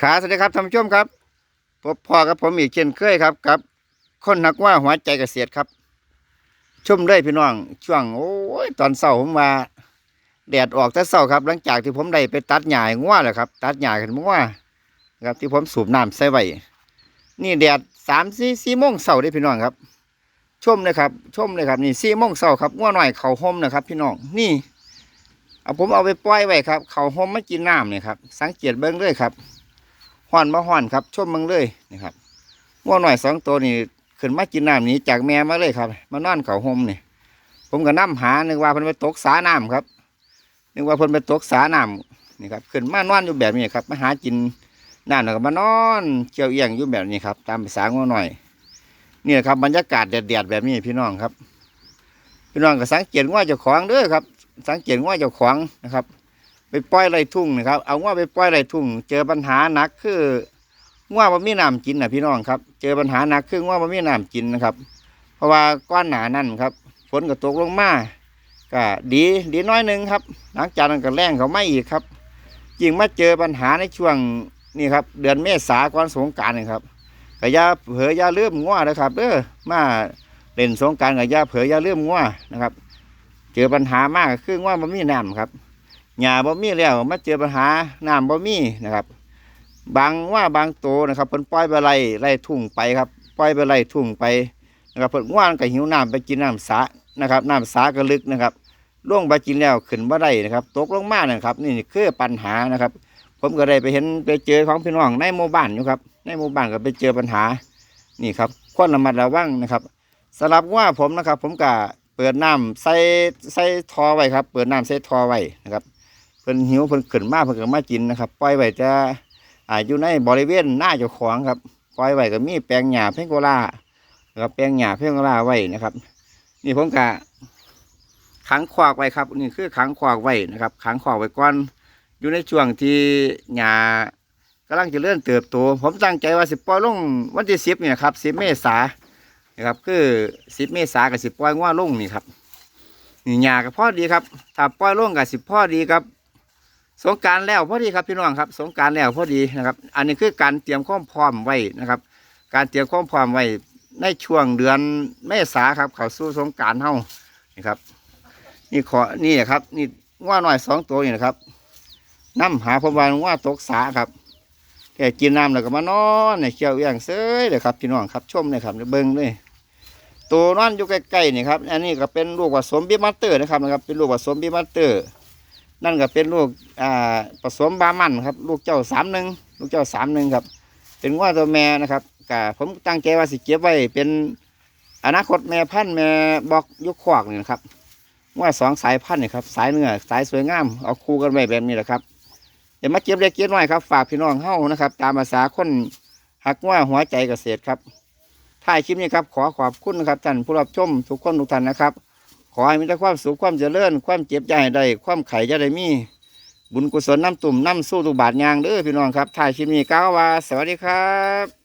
ขาสวัสดีครับท่านผู้ชมครับพบพ่อกับผมอีกเช่นเคยครับกับ คนนักว่าหัวใจเกษตรครับ ชมเลยพี่น้องช่วงโอ้ยตอนเช้าผมมาแดดออกแต่เช้าครับ หลังจากที่ผมได้ไปตัดหญ้าให้งัวแล้วครับ ตัดหญ้าขึ้นงัวนะครับที่ผมสูบน้ำใส่ไว้นี่แดดสามสี่สี่โมงเช้าได้พี่น้องครับ ชมเลยครับ ชมเลยครับ นี่สี่โมงเช้าครับงัวหน่อยเขาห่มนะครับ พี่น้องนี่เอาผมเอาไปปล่อยไว้ครับ เขาห่มไม่กินน้ำเนี่ยครับ สังเกตเบิ้งเลยครับ ห่อนมาห่อนครับชมเบิ้งเลยนะครับงัวหน่อยสองตัวนี่ขึ้นมากินน้ำนี้จากแม่มาเลยครับ มานอนเขาห่มนี่ผมก็นํหานึกว่าเพิ่นไปตกสาน้ำครับนึกว่าเพิ่นไปตกสาน้ำนี่ครับขึ้นมานอนอยู่แบบนี้ครับมาหากินน้ำแล้วก็มานอนเจียวเอียงอยู่แบบนี้ครับ ตามภาษางัวหน่อยนี่ครับบรรยากาศแดดๆแบบนี้พี่น้องครับ พี่น้องก็สังเกตว่าเจ้าของเด้อครับ สังเกตว่าเจ้าของนะครับ ไปปล่อยไรทุ่งนะครับ เอาว่าไปปล่อยไรทุ่ง เจอปัญหาหนักคือว่าบ่มีน้ำกินนะพี่น้องครับ เจอปัญหาหนักคือว่าบ่มีน้ำกินนะครับ เพราะว่าก้อนหนานั่นครับ ฝนก็ตกลงมาก็ดีดีน้อยหนึ่งครับ หลังจากนั้นก็แรงเขาไม่อีกครับยิ่งมาเจอปัญหาในช่วงนี่ครับ เดือนเมษาก่อนสงการนี่ครับก็อย่าเผลออย่าลืมง้อนะครับเด้อมาเล่นสงการก็อย่าเผลออย่าลืมง้อนะครับ เจอปัญหามากคือว่าบ่มีน้ำครับ หญ้าบ่มีแล้วมาเจอปัญหาน้ำบ่มีนะครับ บางว่าบางโตนะครับเพิ่นปล่อยไปไล่ไล่ทุ่งไปครับปล่อยไปไล่ทุ่งไปนะครับเพิ่นว่านก็หิวน้ำไปกินน้ำสานะครับน้ำสาก็ลึกนะครับล่วงไปกินแล้วขึ้นบ่ได้นะครับตกลงมานะครับ นี่คือปัญหานะครับ ผมก็ได้ไปเห็นไปเจอของพี่น้องในหมู่บ้านอยู่ครับ ในหมู่บ้านก็ไปเจอปัญหานี่ครับควรระมัดระวังนะครับสำหรับว่าผมนะครับ ผมก็เปิดน้ำใส่ใส่ทอไว้ครับ เปิดน้ำใส่ทอไว้นะครับ เพิ่นหิวเพิ่นขึ้นมาเพิ่นก็มากินนะครับ ปล่อยไว้จะอ่าอยู่ในบริเวณหน้าเจ้าของครับ ปล่อยไว้ก็มีแปลงหญ้าเพงโกลานะครับแปลงหญ้าเพงโกลาไว้นะครับ นี่ผมก็ขังขวากไว้ครับ นี่คือขังขวากไว้นะครับ ขังขวากไว้ก่อนอยู่ในช่วงที่หญ้ากำลังจะเลื่อนเติบโต ผมตั้งใจว่าสิปล่อยลงวันที่สิบนี่นะครับสิบเมษานะครับ คือสิบเมษากับสิบปล่อยง้อลงนี่ครับนี่หญ้ากับพ่อดีครับ ถ้าปล่อยลงกับสิบพ่อดีครับ สงการแล้วพอดีครับพี่น้องครับ สงการแล้วพอดีนะครับ อันนี้คือการเตรียมความพร้อมไว้นะครับ การเตรียมความพร้อมไว้ในช่วงเดือนเมษาครับ เขาสู่สงการเฮานี่ครับ นี่ขอนี่ครับ นี่ง้อหน่อยสองตัวนี่นะครับน้ำหาพบวานง้อตกสาครับแค่กินน้ำแล้วก็มานอนเนี่ยเคี่ยวอย่างเซ้ยเลยครับพี่น้องครับชมเลยครับเบิ้งเลยตัวนอนอยู่ใกล้ๆนี่ครับอันนี้ก็เป็นลูกผสมบีมาสเตอร์นะครับนะครับ เป็นลูกผสมบีมาสเตอร์ นั่นก็เป็นลูกอ่าผสมบามันครับ ลูกเจ้าสามหนึ่งลูกเจ้าสามหนึ่งครับ เป็นว่าตัวแม่นะครับกะผมตั้งใจว่าสิเก็บไว้เป็นอนาคตแม่พันธุ์แม่บอกยุคขวากนี่นะครับว่าสองสายพันธุ์นี่ครับสายเนื้อสายสวยงามเอาคู่กันไว้แบบนี้แหละครับเดี๋ยวมาเก็บเล็กเก็บน้อยครับฝากพี่น้องเฮ้านะครับ ตามภาษาคนหักว่าหัวใจเกษตรครับท้ายคลิปนี้ครับขอขอบคุณนะครับท่านผู้รับชมทุกคนทุกท่านนะครับ ขอให้มีแต่ความสุขความเจริญ ความเจ็บใจให้ได้ความไข่จะได้มี บุญกุศลน้ำตุ่มน้ำสู้ตุบาทยางเด้อพี่น้องครับถ่ายคลิปนี้ก้าวว่า สวัสดีครับ